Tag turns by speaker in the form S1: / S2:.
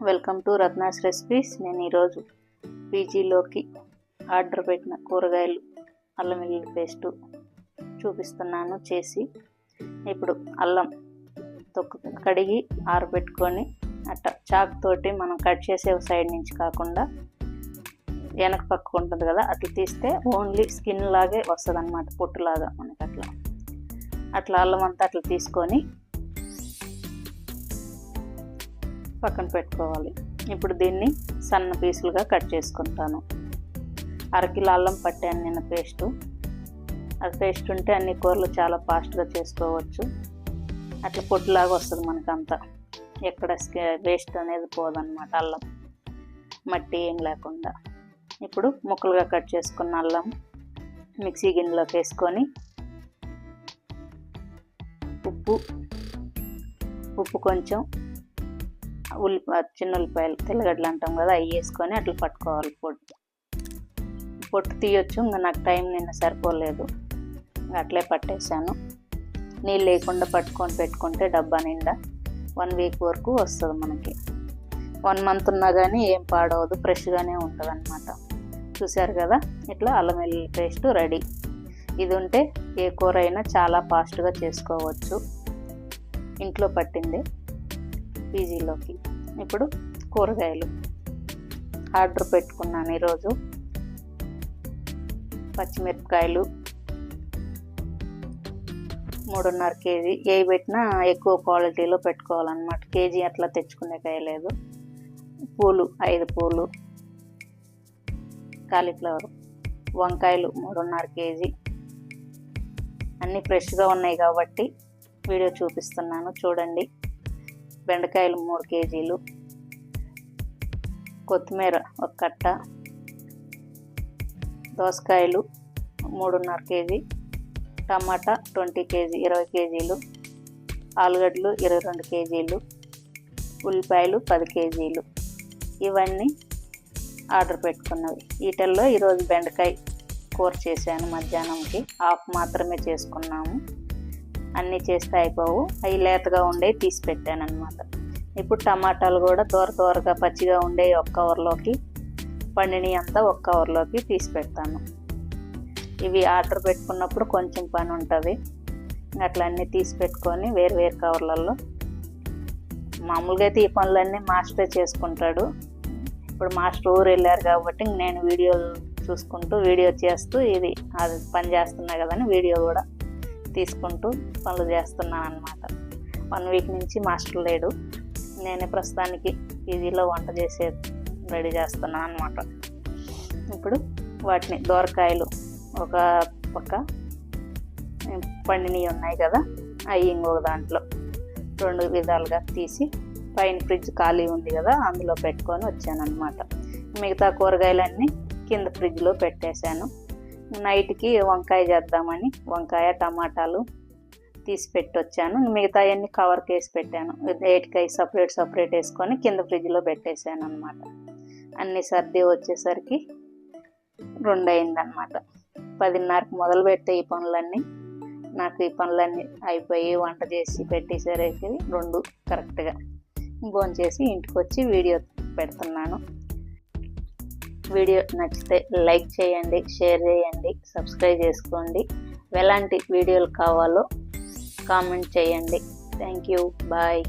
S1: Welcome to Ratna's recipes నేను ఈరోజు పీజీలోకి order పెట్టిన కూరగాయలు అల్లం వెల్లుల్లి పేస్టు చూపిస్తున్నాను చేసి. ఇప్పుడు అల్లం తొక్కు కడిగి ఆరబెట్టుకొని అట్ట చాక్ తోటి మనం కట్ చేసే సైడ్ నుంచి కాకుండా వెనక పక్క ఉంటుంది కదా అట్లా తీస్తే ఓన్లీ స్కిన్ లాగే వస్తుంది అనమాట పొట్టులాగా మనకి అట్లా. అట్లా అల్లం అంతా అట్లా తీసుకొని పక్కన పెట్టుకోవాలి. ఇప్పుడు దీన్ని సన్న పీసులుగా కట్ చేసుకుంటాను. అరకిలో అల్లం పట్టాను నిన్న పేస్టు. అది పేస్ట్ ఉంటే అన్ని కూరలు చాలా ఫాస్ట్గా చేసుకోవచ్చు. అట్లా పొట్టులాగా వస్తుంది మనకంతా. ఎక్కడ వేస్ట్ అనేది పోదన్నమాట అల్లం. మట్టి ఏం లేకుండా. ఇప్పుడు ముక్కలుగా కట్ చేసుకున్న అల్లం మిక్సీ గిన్నెలోకి వేసుకొని ఉప్పు ఉప్పు కొంచెం ఉల్లి చిన్న ఉల్లిపాయలు తెల్లగడ్డలు అంటాం కదా అవి వేసుకొని అట్లా పట్టుకోవాలి పొట్టు. పొట్టు తీయొచ్చు ఇంకా నాకు టైం నిన్న సరిపోలేదు. అట్లే పట్టేశాను. నీళ్ళు లేకుండా పట్టుకొని పెట్టుకుంటే డబ్బా నిండా వన్ వీక్ వరకు వస్తుంది మనకి. వన్ మంత్ ఉన్నా కానీ ఏం పాడవదు ఫ్రెష్గానే ఉంటుంది అనమాట చూసారు కదా ఇట్లా అల్లం వెల్లుల్లి పేస్ట్ రెడీ. ఇది ఉంటే ఏ కూర అయినా చాలా ఫాస్ట్గా చేసుకోవచ్చు. ఇంట్లో పట్టింది. పీజీలోకి. ఇప్పుడు కూరగాయలు ఆర్డర్ పెట్టుకున్నాను ఈరోజు. పచ్చిమిరపకాయలు మూడున్నర కేజీ. ఏ పెట్టినా ఎక్కువ క్వాలిటీలో పెట్టుకోవాలన్నమాట. కేజీ అట్లా తెచ్చుకునే కాయలేదు పూలు ఐదు పూలు. కాలీఫ్లవర్ వంకాయలు మూడున్నర కేజీ. అన్నీ ఫ్రెష్గా ఉన్నాయి కాబట్టి వీడియో చూపిస్తున్నాను. చూడండి. బెండకాయలు మూడు కేజీలు కొత్తిమీర ఒక కట్ట దోసకాయలు మూడున్నర కేజీ టమాటా ట్వంటీ కేజీ ఇరవై కేజీలు ఆలుగడ్డలు ఇరవై రెండు కేజీలు ఉల్లిపాయలు పది కేజీలు. ఇవన్నీ ఆర్డర్ పెట్టుకున్నవి. వీటిల్లో ఈరోజు బెండకాయ కూర చేశాను మధ్యాహ్నంకి. హాఫ్ మాత్రమే చేసుకున్నాము. అన్నీ చేస్తే అయిపోవు. అవి లేతగా ఉండే తీసి పెట్టాను అనమాట ఇప్పుడు టమాటాలు కూడా దూర దూరగా పచ్చిగా ఉండే ఒక కవర్లోకి పండిని అంతా ఒక కవర్లోకి తీసి పెడతాను. ఇవి ఆర్డర్ పెట్టుకున్నప్పుడు కొంచెం పని ఉంటుంది. అట్లా అన్నీ తీసి పెట్టుకొని వేరు వేరు కవర్లలో. మామూలుగా అయితే ఈ పనులన్నీ మాస్టరే చేసుకుంటాడు. ఇప్పుడు మాస్టర్ ఊరు వెళ్ళారు కాబట్టి నేను వీడియోలు చూసుకుంటూ వీడియో చేస్తూ ఇది అది పని చేస్తున్నా కదని వీడియో కూడా తీసుకుంటూ పనులు చేస్తున్నాను అనమాట వన్ వీక్ నుంచి మాస్టర్ లేడు. నేనే ప్రస్తుతానికి పీజీలో వంట చేసే రెడీ చేస్తున్నాను అనమాట ఇప్పుడు వాటిని దోరకాయలు ఒక పక్క పండినవి ఉన్నాయి కదా అవి ఇంకొక దాంట్లో రెండు విధాలుగా తీసి పైన ఫ్రిడ్జ్ ఖాళీ ఉంది కదా అందులో పెట్టుకొని వచ్చాను అనమాట మిగతా కూరగాయలన్నీ కింద ఫ్రిడ్జ్లో పెట్టేశాను. నైట్కి వంకాయ చేద్దామని వంకాయ టమాటాలు తీసి పెట్టొచ్చాను. మిగతా అన్ని కవర్కి వేసి పెట్టాను. ఎయిట్కాయ సపరేట్ సపరేట్ వేసుకొని కింద ఫ్రిడ్జ్లో పెట్టేశాను అనమాట అన్ని సర్ది వచ్చేసరికి రెండు అయిందనమాట పదిన్నరకు మొదలు పెట్టే ఈ పనులన్నీ. నాకు ఈ పనులన్నీ అయిపోయి వంట చేసి పెట్టేసరికి రెండు కరెక్ట్గా. భోంచేసి ఇంటికి వచ్చి వీడియో పెడుతున్నాను. వీడియో నచ్చితే లైక్ చేయండి షేర్ చేయండి సబ్స్క్రైబ్ చేసుకోండి. ఎలాంటి వీడియోలు కావాలో కామెంట్ చేయండి. Thank you. బాయ్.